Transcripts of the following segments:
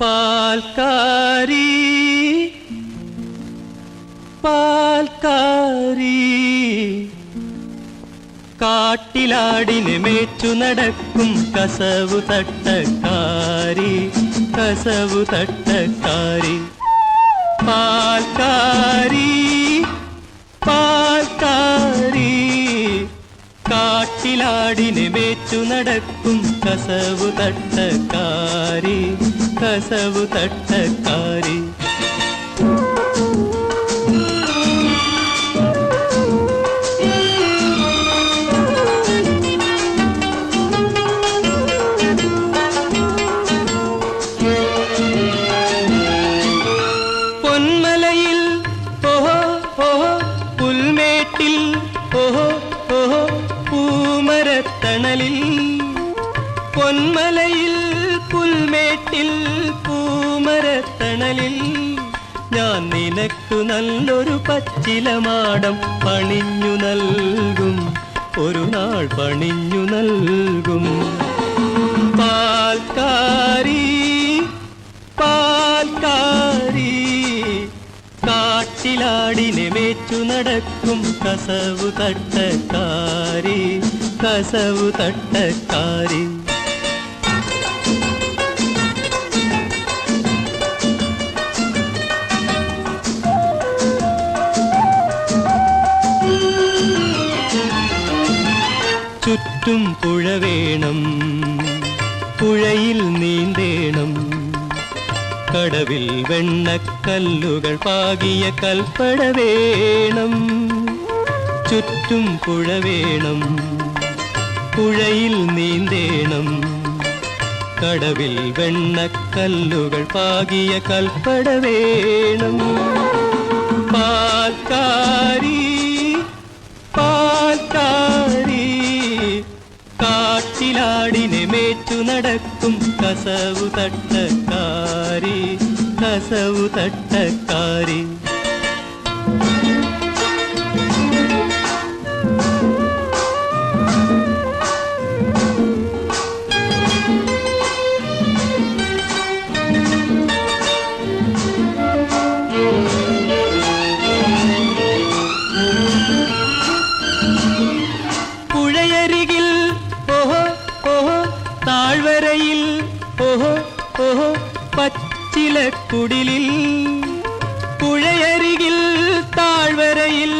പാൽക്കാരി പാൽക്കാരി. കാട്ടിലാടിനെ മേച്ചു നടക്കും കസവു തട്ടക്കാരി കസവു തട്ടക്കാരി. പാൽക്കാരി പാൽക്കാരി. കാട്ടിലാടിനെ മേച്ചു നടക്കും കസവു തട്ടക്കാരി. ಕಸವು ತಟ್ಟಕ್ಕಾರಿ பொன்மலையில் ஓஹோ ஓஹோ புல்மேட்டில் ஓஹோ ஓஹோ பூமரத்தணலில். பொன்மலையில் പുൽമേട്ടിൽ പൂമരത്തണലിൽ ഞാൻ നിനക്കു നല്ലൊരു പച്ചിലമാടം പണിഞ്ഞു നൽകും. ഒരു നാൾ പണിഞ്ഞു നൽകും. പാൽക്കാരി പാൽക്കാരി കാട്ടിലാടിനെ മേച്ചു നടക്കും കസവു തട്ടക്കാരി കസവു തട്ടക്കാരി ചുറ്റും പുഴ വേണം. പുഴയിൽ നീന്തേണം. കടവിൽ വെണ്ണക്കല്ലുകൾ പാകിയ കൽപ്പട വേണം. ചുറ്റും പുഴ വേണം. പുഴയിൽ നീന്തേണം. കടവിൽ വെണ്ണക്കല്ലുകൾ പാകിയ കൽപ്പട വേണം. കാട്ടിലാടിനെ മേച്ചു നടക്കും. കസവു തട്ടക്കാരി കസവു തട്ടക്കാരി താഴ്വരയിൽ ഓഹോ ഓഹോ പച്ചിലക്കുടിലിൽ പുഴയരികിൽ താഴ്വരയിൽ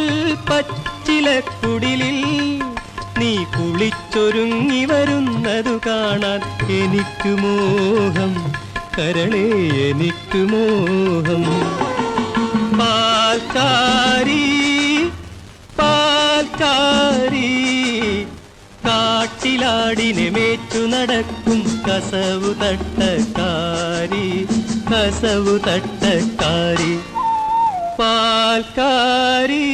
പച്ചിലക്കുടിലിൽ നീ കുളിച്ചൊരുങ്ങി വരുന്നതു കാണാൻ എനിക്ക് മോഹം കരളേ എനിക്ക് മോഹം പാൽക്കാരി പാൽക്കാരി കാട്ടിലാടിനെ മേച്ചു നടക്കും കസവു തട്ടക്കാരി കസവു തട്ടക്കാരി. പാൽക്കാരി.